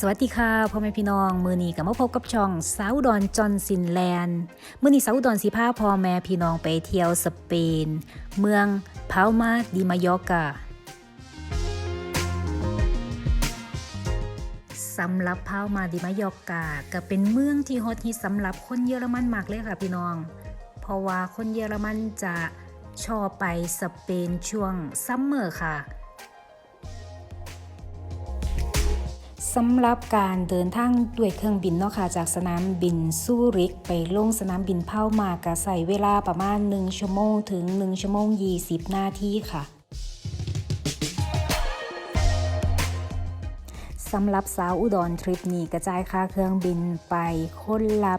สวัสดีค่ะพ่อแม่พี่น้องมือนี้กับมาพบกับช่องสาวดอนจอนซินแลนด์มือนี้สาวดอนสีผ้าพ่อแม่พี่น้องไปเที่ยวสเปน เมืองพาลมาดิมายอกาสำหรับพาลมาดิมายอกาก็เป็นเมืองที่ฮอตฮิตสำหรับคนเยอรมันมากเลยค่ะพี่น้อง เพราะว่าคนเยอรมันจะชอบไปสเปนช่วงซัมเมอร์ค่ะ สำหรับการเดินทางด้วยเครื่องบินเนาะค่ะจากสนามบินซูริก ไปลงสนามบินเผ่ามากะใส่เวลาประมาณ 1 ชั่วโมงถึง 1 ชั่วโมง 20 นาทีค่ะสำหรับสาวอุดรทริปนี้กระจายค่าเครื่องบินไปคนละ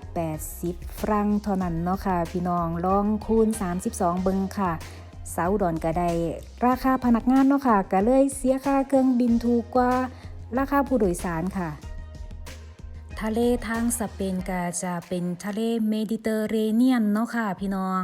80 ฟรังเท่านั้นเนาะค่ะ พี่น้องลองคูณ 32 เบิงค่ะสาวอุดรก็ได้ราคาพนักงานเนาะค่ะก็เลยเสียค่าเครื่องบินถูกกว่า ราคาผู้โดยสารค่ะ ทะเลทางสเปนก็จะเป็นทะเลเมดิเตอร์เรเนียนเนาะค่ะพี่น้อง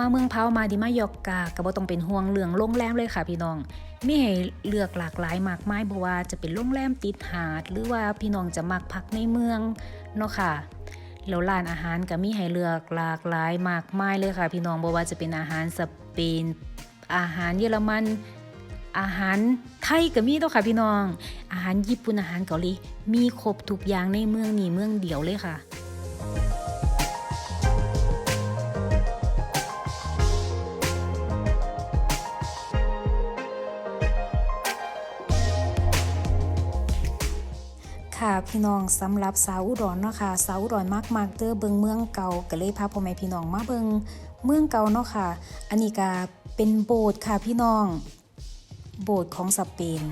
มาเมืองเพามาดิมายอกกาก็บ่ต้องเป็นห่วงเรื่องโรงแรมเลยค่ะพี่น้องมีให้เลือกหลากหลายมากมายบ่ว่าจะเป็นโรงแรมติดหาด หรือว่าพี่น้องจะมักพักในเมืองเนาะค่ะแล้วร้านอาหารก็มีให้เลือกหลากหลายมากมายเลยค่ะ พี่น้องบ่ว่าจะเป็นอาหารสเปนอาหารเยอรมันอาหารไทยก็มีเนาะค่ะพี่น้อง อาหารญี่ปุ่นอาหารเกาหลีมีครบทุกอย่างในเมืองนี้เมืองเดียวเลยค่ะ ค่ะพี่น้องสำหรับสาวอุดรเนาะค่ะสาวอุดรมากมากๆเด้อเบิงเมืองเก่าก็เลยพาพ่อแม่พี่น้องมาเบิงเมืองเก่าเนาะค่ะ อันนี้ก็เป็นโบสถ์ค่ะพี่น้อง โบสถ์ของสเปน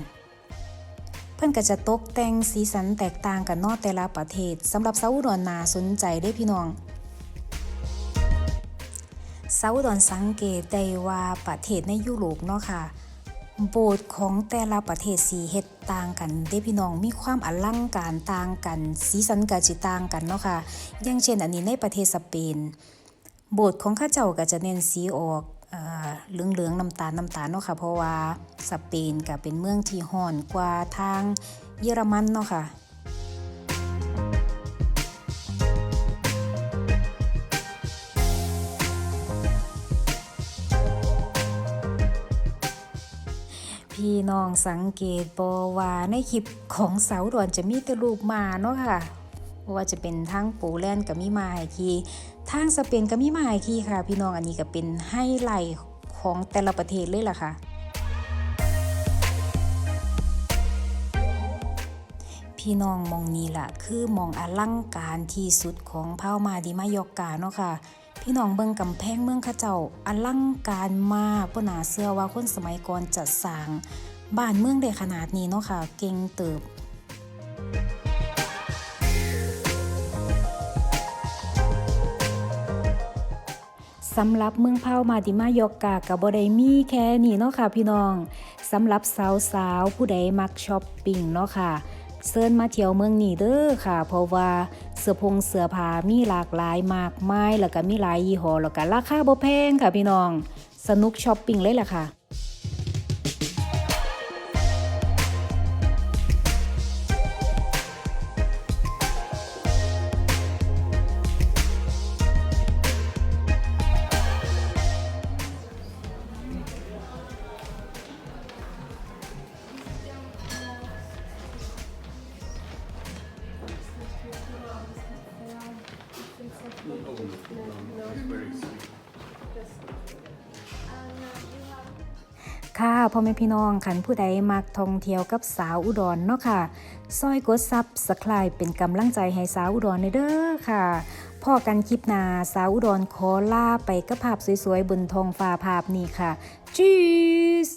เพื่อนก็จะตกแต่งสีสันแตกต่างกันนอกแต่ละประเทศสำหรับสาวอุดรน่าสนใจได้พี่น้องสาวอุดรสังเกตได้ว่าประเทศในยุโรปเนาะค่ะ โบสถ์ของแต่ละประเทศสีเฮ็ดต่างกันเด้พี่น้องมีความอลังการต่างกัน สีสันก็จิต่างกันเนาะค่ะอย่างเช่นอันนี้ในประเทศสเปน โบสถ์ของข้าเจ้าก็จะเน้นสีออกเหลืองเหลืองน้ำตาลน้ำตาลเนาะค่ะเพราะว่าสเปนก็เป็นเมืองที่ห่อนกว่าทางเยอรมันเนาะค่ะ พี่น้องสังเกตบอว่าในคลิปของเสาดวนจะมีแต่รูปมาเนาะค่ะว่าจะเป็นทางโปแลนด์กับมีมาให้คีทางสเปนก็มีมาให้คีค่ะ พี่น้องอันนี้ก็เป็นไฮไลท์ของแต่ละประเทศเลยล่ะค่ะพี่น้องมองนี้ล่ะ คือมองอลังการที่สุดของเผ่ามาดิมายอกกาเนาะค่ะ พี่น้องเบิงกำแพงเมืองข้าเจ้าอลังการมากบ่น่าเชื่อว่าคนสมัยก่อนจะสร้างบ้านเมืองได้ขนาดนี้เนาะค่ะ เก่งเติบสำหรับเมืองเผามาดิมายอกกากับบไดมีแค่นี้เนาะค่ะพี่น้องสำหรับสาวๆผู้ใดมักช้อปปิ้งเนาะค่ะ เซิญมาเที่ยวเมืองนี้เด้อค่ะ เพราะว่าเสื้อผงเสื้อผ้ามีหลากหลายมากมายแล้วก็มีหลายยี่ห้อแล้วก็ราคาบ่แพงค่ะพี่น้อง สนุกช้อปปิ้งเลยล่ะค่ะ ค่ะพ่อแม่พี่น้องขันผู้ใดมักท่องเที่ยวกับสาวอุดรเนาะค่ะซอยกดซับสไครป์เป็นกำลังใจให้สาวอุดรในเด้อค่ะพ่อกันคลิปนาสาวอุดรขอลาไปกับภาพสวยๆบนทองฟ้าภาพนี้ค่ะ จีส